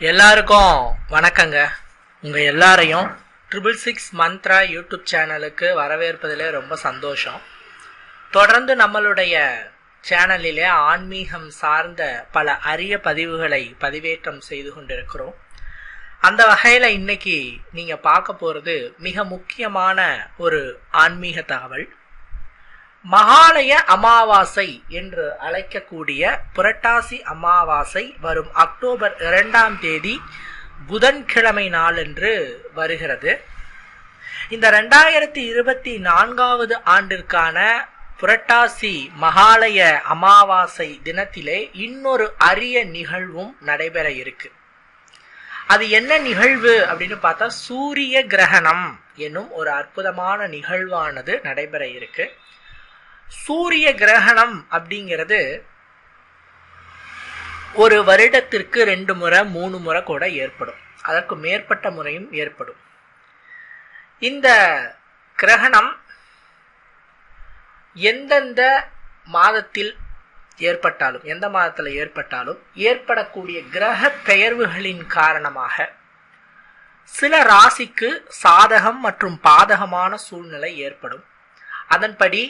எல்லாருக்கும் வணக்கங்க. உங்கள் எல்லாரையும் ட்ரிபிள் சிக்ஸ் மந்த்ரா யூடியூப் சேனலுக்கு வரவேற்பதிலே ரொம்ப சந்தோஷம். தொடர்ந்து நம்மளுடைய சேனலிலே ஆன்மீகம் சார்ந்த பல அரிய பதிவுகளை பதிவேற்றம் செய்து கொண்டிருக்கிறோம். அந்த வகையில் இன்னைக்கு நீங்கள் பார்க்க போகிறது மிக முக்கியமான ஒரு ஆன்மீக தகவல். மகாலய அமாவாசை என்று அழைக்கக்கூடிய புரட்டாசி அமாவாசை வரும் அக்டோபர் இரண்டாம் தேதி புதன்கிழமை நாளன்று வருகிறது. இந்த ரெண்டாயிரத்தி இருபத்தி நான்காவது ஆண்டிற்கான புரட்டாசி மகாலய அமாவாசை தினத்திலே இன்னொரு அரிய நிகழ்வும் நடைபெற இருக்கு. அது என்ன நிகழ்வு அப்படின்னு பார்த்தா சூரிய கிரகணம் என்னும் ஒரு அற்புதமான நிகழ்வானது நடைபெற இருக்கு. சூரிய கிரகணம் அப்படிங்கிறது ஒரு வருடத்திற்கு ரெண்டு முறை மூணு முறை கூட ஏற்படும். அதற்கு மேற்பட்ட முறையும் ஏற்படும். இந்த கிரகணம் எந்தெந்த மாதத்தில் ஏற்பட்டாலும் எந்த மாதத்தில் ஏற்பட்டாலும் ஏற்படக்கூடிய கிரக பெயர்வுகளின் காரணமாக சில ராசிக்கு சாதகம் மற்றும் பாதகமான சூழ்நிலை ஏற்படும். அதன்படி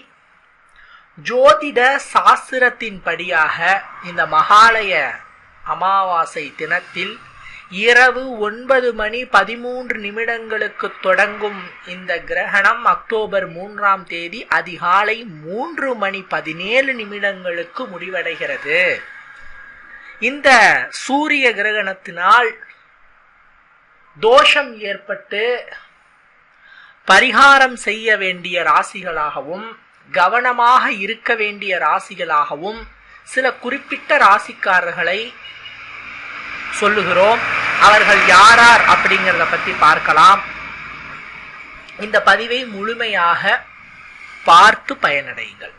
ஜோதிட சாஸ்திரத்தின் படியாக இந்த மகாலய அமாவாசை தினத்தில் இரவு ஒன்பது மணி பதிமூன்று நிமிடங்களுக்கு தொடங்கும் இந்த கிரகணம் அக்டோபர் மூன்றாம் தேதி அதிகாலை மூன்று மணி பதினேழு நிமிடங்களுக்கு முடிவடைகிறது. இந்த சூரிய கிரகணத்தினால் தோஷம் ஏற்பட்டு பரிகாரம் செய்ய வேண்டிய ராசிகளாகவும் கவனமாக இருக்க வேண்டிய ராசிகளாகவும் சில குறிப்பிட்ட ராசிக்காரர்களை சொல்லுகிறோம். அவர்கள் யாரார் அப்படிங்கிறத பற்றி பார்க்கலாம். இந்த பதிவை முழுமையாக பார்த்து பயனடையுங்கள்.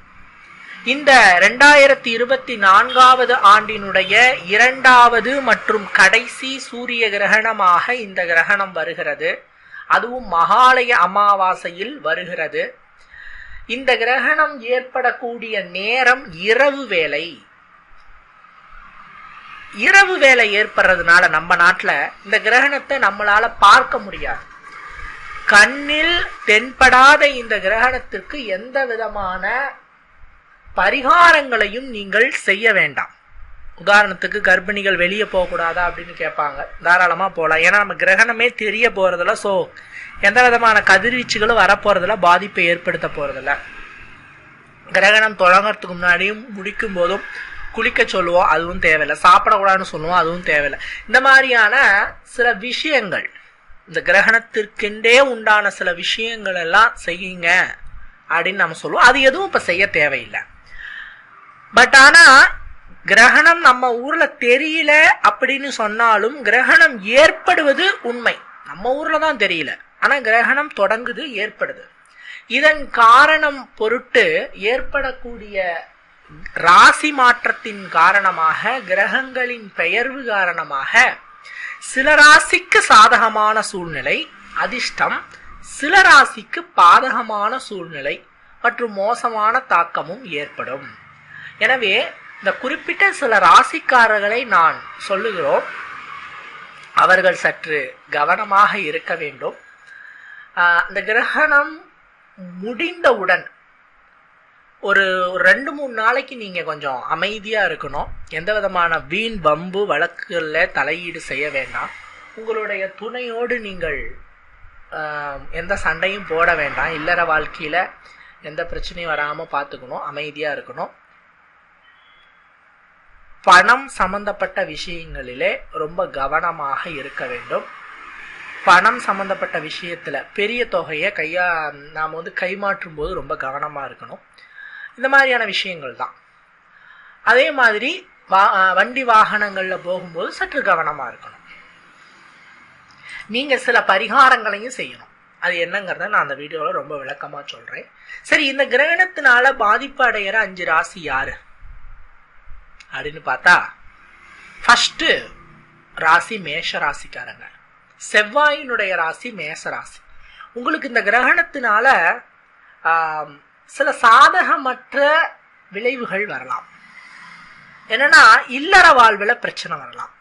இந்த ரெண்டாயிரத்தி இருபத்தி நான்காவது ஆண்டினுடைய இரண்டாவது மற்றும் கடைசி சூரிய கிரகணமாக இந்த கிரகணம் வருகிறது. அதுவும் மகாலய அமாவாசையில் வருகிறது. இந்த கிரகணம் ஏற்படக்கூடிய நேரம் இரவு வேலை இரவு வேலை ஏற்படுறதுனால நம்ம நாட்டில் இந்த கிரகணத்தை நம்மளால பார்க்க முடியாது. கண்ணில் தென்படாத இந்த கிரகணத்திற்கு எந்த விதமான பரிகாரங்களையும் நீங்கள் செய்ய வேண்டாம். உதாரணத்துக்கு கர்ப்பிணிகள் வெளியே போகக்கூடாதா அப்படின்னு கேட்பாங்க. தாராளமாக போகலாம் ஏன்னா நம்ம கிரகணமே தெரிய போகிறதில்ல ஸோ எந்த விதமான கதிர்வீச்சுகளும் வரப்போகிறதில்ல பாதிப்பை ஏற்படுத்த போகிறதில்ல கிரகணம் தொடங்கிறதுக்கு முன்னாடியும் முடிக்கும் போதும் குளிக்க சொல்லுவோம் அதுவும் தேவையில்லை. சாப்பிடக்கூடாதுன்னு சொல்லுவோம் அதுவும் தேவையில்லை. இந்த மாதிரியான சில விஷயங்கள் இந்த கிரகணத்திற்கென்றே உண்டான சில விஷயங்கள் எல்லாம் செய்யுங்க அப்படின்னு நம்ம சொல்லுவோம். அது எதுவும் இப்போ செய்ய தேவையில்லை. பட் ஆனால் கிரகணம் நம்ம ஊர்ல தெரியல அப்படின்னு சொன்னாலும் கிரகணம் ஏற்படுவது உண்மை. நம்ம ஊர்ல தான் தெரியல. ஆனா கிரகணம் தொடங்குது ஏற்படுது. இதன் காரணம் பொருட்டு ஏற்படக்கூடிய ராசி மாற்றத்தின் காரணமாக கிரகங்களின் பெயர்வு காரணமாக சில ராசிக்கு சாதகமான சூழ்நிலை அதிர்ஷ்டம் சில ராசிக்கு பாதகமான சூழ்நிலை மற்றும் மோசமான தாக்கமும் ஏற்படும். எனவே இந்த குறிப்பிட்ட சில ராசிக்காரர்களை நான் சொல்லுகிறோம். அவர்கள் சற்று கவனமாக இருக்க வேண்டும். இந்த கிரகணம் முடிந்தவுடன் ஒரு ரெண்டு மூணு நாளைக்கு நீங்கள் கொஞ்சம் அமைதியாக இருக்கணும். எந்த விதமான வீண் பம்பு வழக்குகளில் தலையீடு செய்ய வேண்டாம். உங்களுடைய துணையோடு நீங்கள் எந்த சண்டையும் போட வேண்டாம். இல்லற வாழ்க்கையில் எந்த பிரச்சனையும் வராமல் பார்த்துக்கணும் அமைதியாக இருக்கணும். பணம் சம்பந்தப்பட்ட விஷயங்களிலே ரொம்ப கவனமாக இருக்க வேண்டும். பணம் சம்மந்தப்பட்ட விஷயத்தில் பெரிய தொகையை கையா நாம் வந்து கைமாற்றும் போது ரொம்ப கவனமாக இருக்கணும். இந்த மாதிரியான விஷயங்கள் தான். அதே மாதிரி வா வண்டி வாகனங்களில் போகும்போது சற்று கவனமாக இருக்கணும். நீங்கள் சில பரிகாரங்களையும் செய்யணும். அது என்னங்கிறத நான் அந்த வீடியோவில் ரொம்ப விளக்கமாக சொல்கிறேன் சரி இந்த கிரகணத்தினால பாதிப்பு அடைகிற அஞ்சு ராசி யாரு? அப்படின்னு பார்த்தா ஃபஸ்ட்டு ராசி மேஷ ராசிக்காரங்க. செவ்வாயினுடைய ராசி மேச ராசி. உங்களுக்கு இந்த கிரகணத்தினால சில சாதகமற்ற விளைவுகள் வரலாம். என்னன்னா இல்லற வாழ்வில் பிரச்சனை வரலாம்.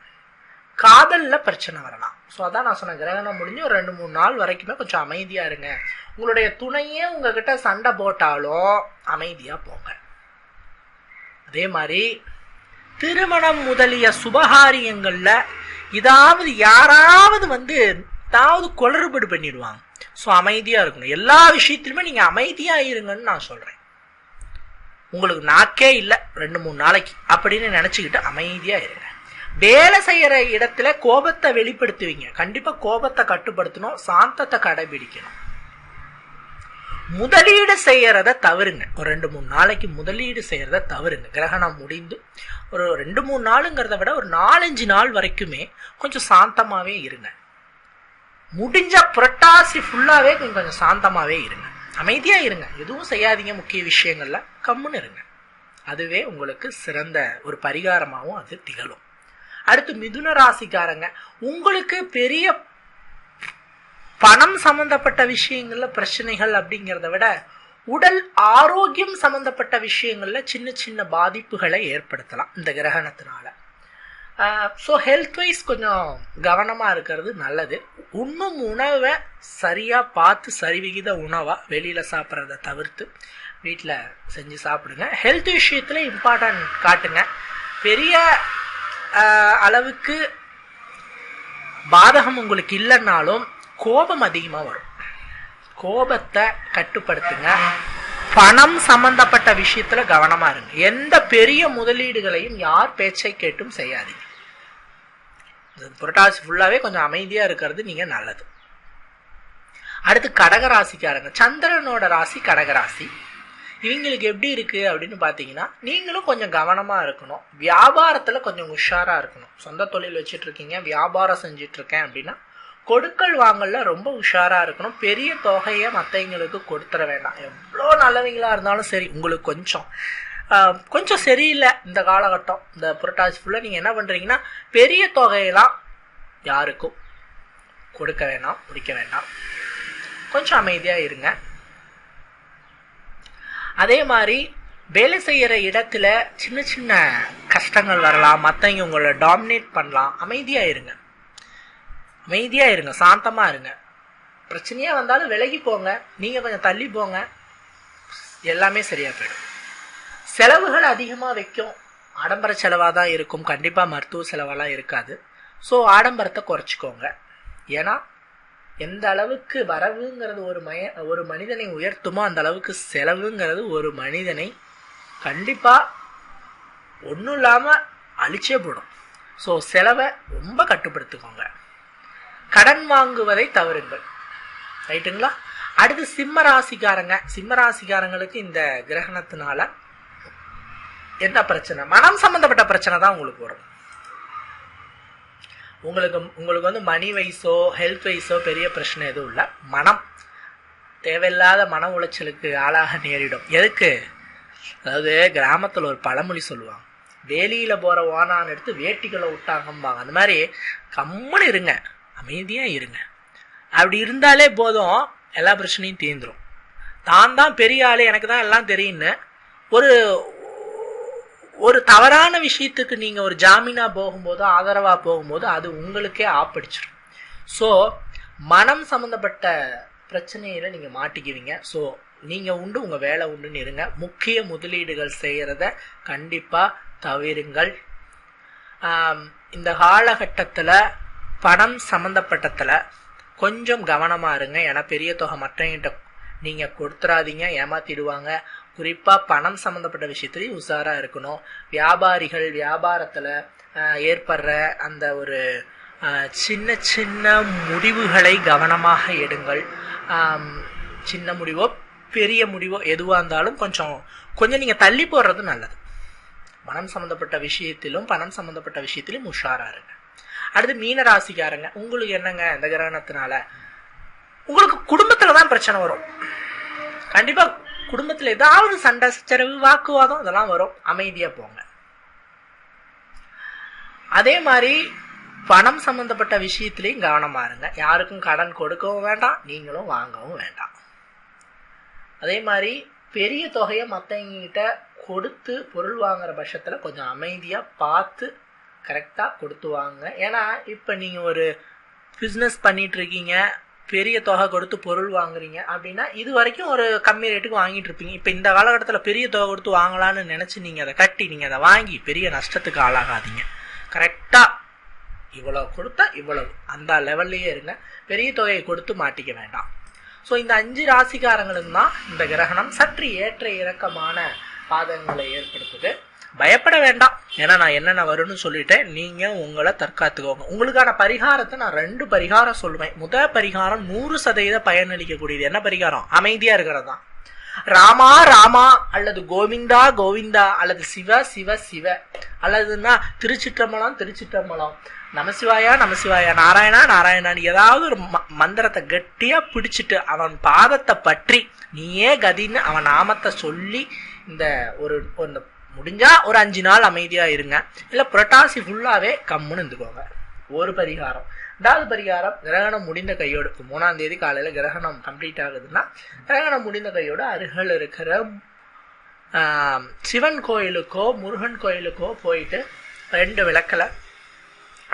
காதலில் பிரச்சனை வரலாம். ஸோ அதான் நான் சொன்னேன் கிரகணம் முடிஞ்சு ஒரு ரெண்டு மூணு நாள் வரைக்குமே கொஞ்சம் அமைதியாக இருங்க. உங்களுடைய துணையே உங்ககிட்ட சண்டை போட்டாலும் அமைதியாக போங்க. அதே மாதிரி திருமணம் முதலிய சுபகாரியங்கள்ல இதாவது யாராவது வந்து ஏதாவது குளறுபடு பண்ணிடுவாங்க. ஸோ அமைதியாக இருக்கணும். எல்லா விஷயத்திலுமே நீங்கள் அமைதியாக இருங்கன்னு நான் சொல்கிறேன் உங்களுக்கு நாக்கே இல்லை ரெண்டு மூணு நாளைக்கு அப்படின்னு நினச்சிக்கிட்டு அமைதியாக இருங்க. வேலை செய்கிற இடத்துல கோபத்தை வெளிப்படுத்துவீங்க. கண்டிப்பாக கோபத்தை கட்டுப்படுத்தணும் சாந்தத்தை கடைபிடிக்கணும். முதலீடு செய்யறத தவறுங்க. ஒரு ரெண்டு மூணு நாளைக்கு முதலீடு செய்யறத தவறுங்க. கிரகணம் முடிந்து ஒரு ரெண்டு மூணு நாளுங்கிறத விட ஒரு நாலஞ்சு நாள் வரைக்குமே கொஞ்சம் சாந்தமாகவே இருங்க. முடிஞ்ச புரட்டாசி ஃபுல்லாகவே கொஞ்சம் கொஞ்சம் சாந்தமாகவே இருங்க. அமைதியாக இருங்க. எதுவும் செய்யாதீங்க முக்கிய விஷயங்களில். கம்முன்னு இருங்க. அதுவே உங்களுக்கு சிறந்த ஒரு பரிகாரமாகவும் அது திகழும். அடுத்து மிதுன ராசிக்காரங்க. உங்களுக்கு பெரிய பணம் சம்மந்தப்பட்ட விஷயங்களில் பிரச்சனைகள் அப்படிங்கிறத விட உடல் ஆரோக்கியம் சம்பந்தப்பட்ட விஷயங்கள்ல சின்ன சின்ன பாதிப்புகளை ஏற்படுத்தலாம் இந்த கிரகணத்தினால. ஸோ ஹெல்த் வைஸ் கொஞ்சம் கவனமாக இருக்கிறது நல்லது. இன்னும் உணவை சரியாக பார்த்து சரிவிகித உணவாக வெளியில் சாப்பிட்றத தவிர்த்து வீட்டில் செஞ்சு சாப்பிடுங்க. ஹெல்த் விஷயத்தில் இம்பார்ட்டன்ட் காட்டுங்க. பெரிய அளவுக்கு பாதகம் உங்களுக்கு இல்லைன்னாலும் கோபம் அதிகமாக வரும். கோபத்தை கட்டுப்படுத்துங்க. பணம் சம்பந்தப்பட்ட விஷயத்துல கவனமா இருங்க. எந்த பெரிய முதலீடுகளையும் யார் பேச்சை கேட்டும் செய்யாதீங்க. புரட்டாசி ஃபுல்லாவே கொஞ்சம் அமைதியா இருக்கிறது நீங்க நல்லது. அடுத்து கடகராசிக்காரங்க. சந்திரனோட ராசி கடகராசி. இவங்களுக்கு எப்படி இருக்கு அப்படின்னு பாத்தீங்கன்னா நீங்களும் கொஞ்சம் கவனமா இருக்கணும். வியாபாரத்துல கொஞ்சம் உஷாரா இருக்கணும். சொந்த தொழில் வச்சுட்டு இருக்கீங்க வியாபாரம் செஞ்சுட்டு இருக்கேன் அப்படின்னா கொடுக்கல் வாங்கல ரொம்ப உஷாரா இருக்கணும். பெரிய தொகையை மற்றவங்களுக்கு கொடுத்துட வேண்டாம். எவ்வளோ நல்லவங்களா இருந்தாலும் சரி உங்களுக்கு கொஞ்சம். கொஞ்சம் சரியில்லை இந்த காலகட்டம். இந்த புரட்டாசி ஃபுல்லாக நீங்கள் என்ன பண்ணுறீங்கன்னா பெரிய தொகையெல்லாம் யாருக்கும் கொடுக்க வேண்டாம் முடிக்க வேண்டாம் கொஞ்சம் அமைதியாக இருங்க. அதே மாதிரி வேலை செய்கிற இடத்துல சின்ன சின்ன கஷ்டங்கள் வரலாம். மற்றவங்க உங்களை டாமினேட் பண்ணலாம். அமைதியாக இருங்க. அமைதியாக இருங்க சாந்தமாக இருங்க. பிரச்சனையாக வந்தாலும் விலகி போங்க நீங்கள் கொஞ்சம் தள்ளி போங்க. எல்லாமே சரியாக போயிடும். செலவுகள் அதிகமாக வைக்கும். ஆடம்பர செலவாக தான் இருக்கும். கண்டிப்பாக மருத்துவ செலவெல்லாம் இருக்காது. ஸோ ஆடம்பரத்தை குறைச்சிக்கோங்க. ஏன்னா எந்த அளவுக்கு வரவுங்கிறது ஒரு மய ஒரு மனிதனை உயர்த்துமோ அந்த அளவுக்கு செலவுங்கிறது ஒரு மனிதனை கண்டிப்பாக ஒன்றும் இல்லாமல் அழிச்சே போடும். ஸோ செலவை ரொம்ப கட்டுப்படுத்திக்கோங்க. கடன் வாங்குவதை தவறுங்கள். ரைட்டுங்களா? அடுத்து சிம்ம ராசிக்காரங்க சிம்ம ராசிக்காரங்களுக்கு இந்த கிரகணத்தினால என்ன பிரச்சனை? மனம் சம்பந்தப்பட்ட பிரச்சனை தான் உங்களுக்கு வரும். உங்களுக்கு உங்களுக்கு வந்து மணி வைஸோ ஹெல்த் வைஸோ பெரிய பிரச்சனை எதுவும் இல்லை. மனம் தேவையில்லாத மன உளைச்சலுக்கு ஆளாக நேரிடும். எதுக்கு? அதாவது கிராமத்தில் ஒரு பழமொழி சொல்லுவாங்க. வேலியில் போகிற ஓனான்னு எடுத்து வேட்டிகளை விட்டாங்கம்பாங்க அந்த மாதிரி கம்முன்னு இருங்க. அமைதியாக இருங்க. அப்படி இருந்தாலே போதும் எல்லா பிரச்சனையும் தீர்ந்துடும் தான் தான் பெரிய ஆள் எனக்கு தான் எல்லாம் தெரியும்னு. ஒரு ஒரு தவறான விஷயத்துக்கு நீங்கள் ஒரு ஜாமீனாக போகும்போது ஆதரவாக போகும்போது அது உங்களுக்கே ஆப்படிச்சிடும் ஸோ மனம் சம்மந்தப்பட்ட பிரச்சனையில் நீங்கள் மாட்டிக்குவீங்க. ஸோ நீங்கள் உண்டு உங்கள் வேலை உண்டுன்னு இருங்க. முக்கிய முதலீடுகள் செய்கிறத கண்டிப்பாக தவிருங்கள். இந்த காலகட்டத்தில் பணம் சம்மந்தப்பட்டத்தில் கொஞ்சம் கவனமாக இருங்க. ஏன்னா பெரிய தொகை மற்றவங்கிட்ட நீங்கள் கொடுத்துறாதீங்க ஏமாத்திடுவாங்க. குறிப்பாக பணம் சம்மந்தப்பட்ட விஷயத்துலையும் உஷாராக இருக்கணும். வியாபாரிகள் வியாபாரத்தில் ஏற்படுற அந்த ஒரு சின்ன சின்ன முடிவுகளை கவனமாக எடுங்கள். சின்ன முடிவோ பெரிய முடிவோ எதுவாக இருந்தாலும் கொஞ்சம் கொஞ்சம் நீங்கள் தள்ளி போடுறது நல்லது. மனம் சம்மந்தப்பட்ட விஷயத்திலும் பணம் சம்மந்தப்பட்ட விஷயத்திலும் உஷாராக இருங்க. அடுத்து மீன ராசிக்காரங்க உங்களுக்கு என்னங்க இந்த கிரகணத்தினால? உங்களுக்கு குடும்பத்துல தான் பிரச்சனை வரும். கண்டிப்பா குடும்பத்துல ஏதாவது சண்டை சச்சரவு வாக்குவாதம் இதெல்லாம் வரும். அமைதியா போங்க. அதே மாதிரி பணம் சம்பந்தப்பட்ட விஷயத்திலையும் கவனமா இருங்க. யாருக்கும் கடன் கொடுக்கவும் வேண்டாம் நீங்களும் வாங்கவும் வேண்டாம். அதே மாதிரி பெரிய தொகையை மற்றவங்கிட்ட கொடுத்து பொருள் வாங்குற பட்சத்தில் கொஞ்சம் அமைதியாக பார்த்து கரெக்டாக கொடுத்து வாங்க ஏன்னா இப்போ நீங்கள் ஒரு பிஸ்னஸ் பண்ணிட்டு இருக்கீங்க பெரிய தொகை கொடுத்து பொருள் வாங்குறீங்க அப்படின்னா இது வரைக்கும் ஒரு கம்மி ரேட்டுக்கு வாங்கிட்டு இருப்பீங்க. இப்போ இந்த காலகட்டத்தில் பெரிய தொகை கொடுத்து வாங்கலாம்னு நினச்சி நீங்கள் அதை கட்டி நீங்கள் அதை வாங்கி பெரிய நஷ்டத்துக்கு ஆளாகாதீங்க. கரெக்டாக இவ்வளோ கொடுத்தா இவ்வளவு. அந்த லெவல்லையே இருங்க. பெரிய தொகையை கொடுத்து மாட்டிக்க வேண்டாம். ஸோ இந்த அஞ்சு ராசிக்காரங்களும் தான் இந்த கிரகணம் சற்று ஏற்ற இறக்கமான பாதங்களை ஏற்படுத்துது. பயப்பட வேண்டாம். ஏன்னா நான் என்னென்ன வரும்னு சொல்லிட்டேன். நீங்க உங்களை தற்காத்துக்கோங்க. உங்களுக்கான பரிகாரத்தை நான் ரெண்டு பரிகாரம் சொல்லுவேன். முத பரிகாரம் நூறு சதவீத பயனளிக்கக்கூடியது. என்ன பரிகாரம்? அமைதியா இருக்கிறது தான். ராமா ராமா அல்லது கோவிந்தா கோவிந்தா அல்லது சிவ சிவ சிவ. அல்லதுன்னா திருச்சிற்றம்பலம் திருச்சிற்றம்பலம். நமசிவாயா நமசிவாயா. நாராயணா நாராயணான்னு ஏதாவது ஒரு ம- மந்திரத்தை கட்டியா பிடிச்சிட்டு அவன் பாதத்தை பற்றி நீயே கதின்னு அவன் நாமத்தை சொல்லி இந்த ஒரு முடிஞ்சா ஒரு அஞ்சு நாள் அமைதியா இருங்க. இல்ல புரட்டாசி ஃபுல்லாவே கம்முன்னு இருந்துக்கோங்க. ஒரு பரிகாரம். ரெண்டாவது பரிகாரம் கிரகணம் முடிந்த கையோடு. இப்ப மூணாம் தேதி காலையில கிரகணம் கம்ப்ளீட் ஆகுதுன்னா கிரகணம் முடிந்த கையோடு அருகில் இருக்கிற சிவன் கோயிலுக்கோ முருகன் கோயிலுக்கோ போயிட்டு ரெண்டு விளக்கில்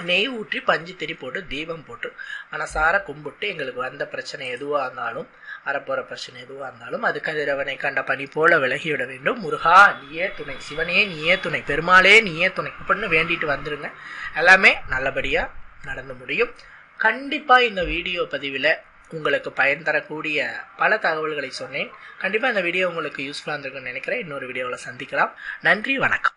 நெய் ஊற்றி பஞ்சு திரி போட்டு தீபம் போட்டு மனசார கும்பிட்டு எங்களுக்கு வந்த பிரச்சனை எதுவாக இருந்தாலும் அறப்போகிற பிரச்சனை எதுவாக இருந்தாலும் அது கதிரவனை கண்ட பனி போல விலகிவிட வேண்டும். முருகா நீயே துணை. சிவனே நீயே துணை. பெருமாளே நீயே துணை. அப்படின்னு வேண்டிட்டு வந்துருங்க. எல்லாமே நல்லபடியாக நடந்து முடியும். கண்டிப்பாக இந்த வீடியோ பதிவில் உங்களுக்கு பயன் தரக்கூடிய பல தகவல்களை சொன்னேன். கண்டிப்பாக இந்த வீடியோ உங்களுக்கு யூஸ்ஃபுல்லாக இருந்திருக்குன்னு நினைக்கிறேன். இன்னொரு வீடியோவில் சந்திக்கலாம். நன்றி வணக்கம்.